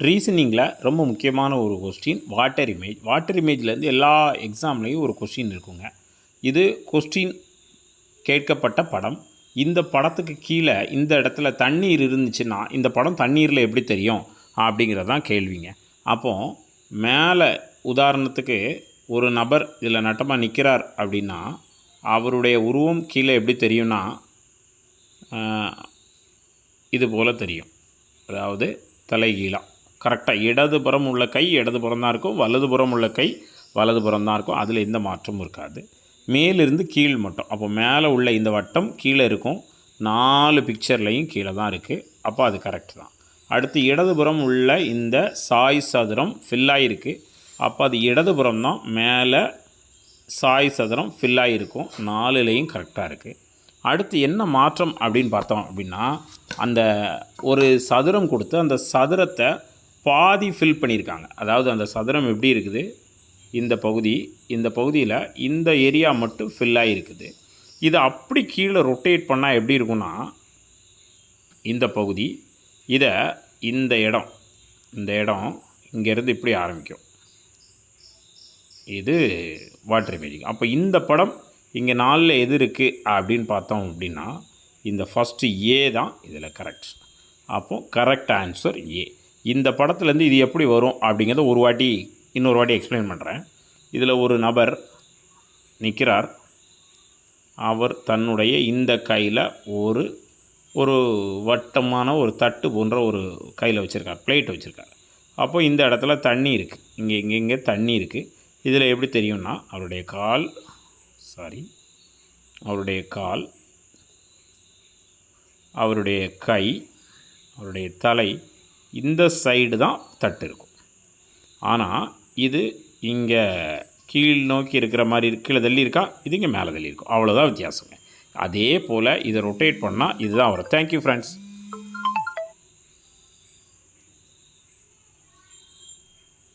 ரீசனிங்கில் ரொம்ப முக்கியமான ஒரு கொஸ்டின் வாட்டர் இமேஜ் வாட்டர் இமேஜ்லேருந்து எல்லா எக்ஸாம்லேயும் ஒரு கொஸ்டின் இருக்குங்க. இது கொஸ்டின் கேட்கப்பட்ட படம். இந்த படத்துக்கு கீழே இந்த இடத்துல தண்ணீர் இருந்துச்சுன்னா இந்த படம் தண்ணீரில் எப்படி தெரியும்? அப்படிங்கிறது தான் கேள்விங்க. அப்போது மேலே உதாரணத்துக்கு ஒரு நபர் இதில் நட்டமாக நிற்கிறார் அப்படின்னா அவருடைய உருவம் கீழே எப்படி தெரியும்னா இது போல் தெரியும். அதாவது தலைகீழாக கரெக்டாக இடதுபுறம் உள்ள கை இடதுபுறம் தான் இருக்கும். வலதுபுறம் உள்ள கை வலதுபுறம் தான் இருக்கும். அதில் எந்த மாற்றமும் இருக்காது. மேலிருந்து கீழ் மட்டும். அப்போ மேலே உள்ள இந்த வட்டம் கீழே இருக்கும். நாலு பிக்சர்லையும் கீழே தான் இருக்குது அப்போ அது கரெக்ட் தான். அடுத்து இடதுபுறம் உள்ள இந்த சாய் சதுரம் ஃபில்லாகிருக்கு அப்போ அது இடதுபுறம் தான். மேலே சாய் சதுரம் ஃபில்லாகிருக்கும் நாலுலேயும் கரெக்டாக இருக்குது அடுத்து என்ன மாற்றம் அப்படின்னு பார்த்தோம் அப்படின்னா அந்த ஒரு சதுரம் கொடுத்து அந்த சதுரத்தை பாதி ஃபில் பண்ணியிருக்காங்க. அதாவது அந்த சதுரம் எப்படி இருக்குது? இந்த பகுதி இந்த பகுதியில் இந்த ஏரியா மட்டும் ஃபில் இருக்குது இதை அப்படி கீழே ரொட்டேட் பண்ணால் எப்படி இருக்கும்னா இந்த பகுதி இதை இந்த இடம் இந்த இடம் இங்கேருந்து இப்படி ஆரம்பிக்கும். இது வாட்டர் இமேஜிங் அப்போ இந்த படம் இங்கே நாலில் எது இருக்குது அப்படின்னு பார்த்தோம் அப்படின்னா இந்த ஃபஸ்ட்டு ஏ தான் இதில் கரெக்ட் அப்போது கரெக்ட் ஆன்சர் ஏ இந்த படத்துலேருந்து இது எப்படி வரும் அப்படிங்கிறத ஒரு வாட்டி இன்னொரு வாட்டி எக்ஸ்பிளைன் பண்ணுறேன் இதில் ஒரு நபர் நிற்கிறார். அவர் தன்னுடைய இந்த கையில் ஒரு ஒரு வட்டமான ஒரு தட்டு போன்ற ஒரு கையில் வச்சுருக்கார். பிளேட் வச்சுருக்கார். அப்போ இந்த இடத்துல தண்ணி இருக்குது இங்கே இங்கே இங்கே தண்ணி இருக்குது இதில் எப்படி தெரியும்னா அவருடைய கால் சாரி அவருடைய கால் அவருடைய கை அவருடைய தலை இந்த சைடு தான் தட்டு இருக்கும். ஆனால் இது இங்கே கீழ் நோக்கி இருக்கிற மாதிரி கீழே தள்ளி இருக்கா? இது இங்கே மேலே தள்ளி இருக்கும். அவ்வளோதான் வித்தியாசங்க அதே போல் இதை ரொட்டேட் பண்ணால் இதுதான் வரும். Thank you friends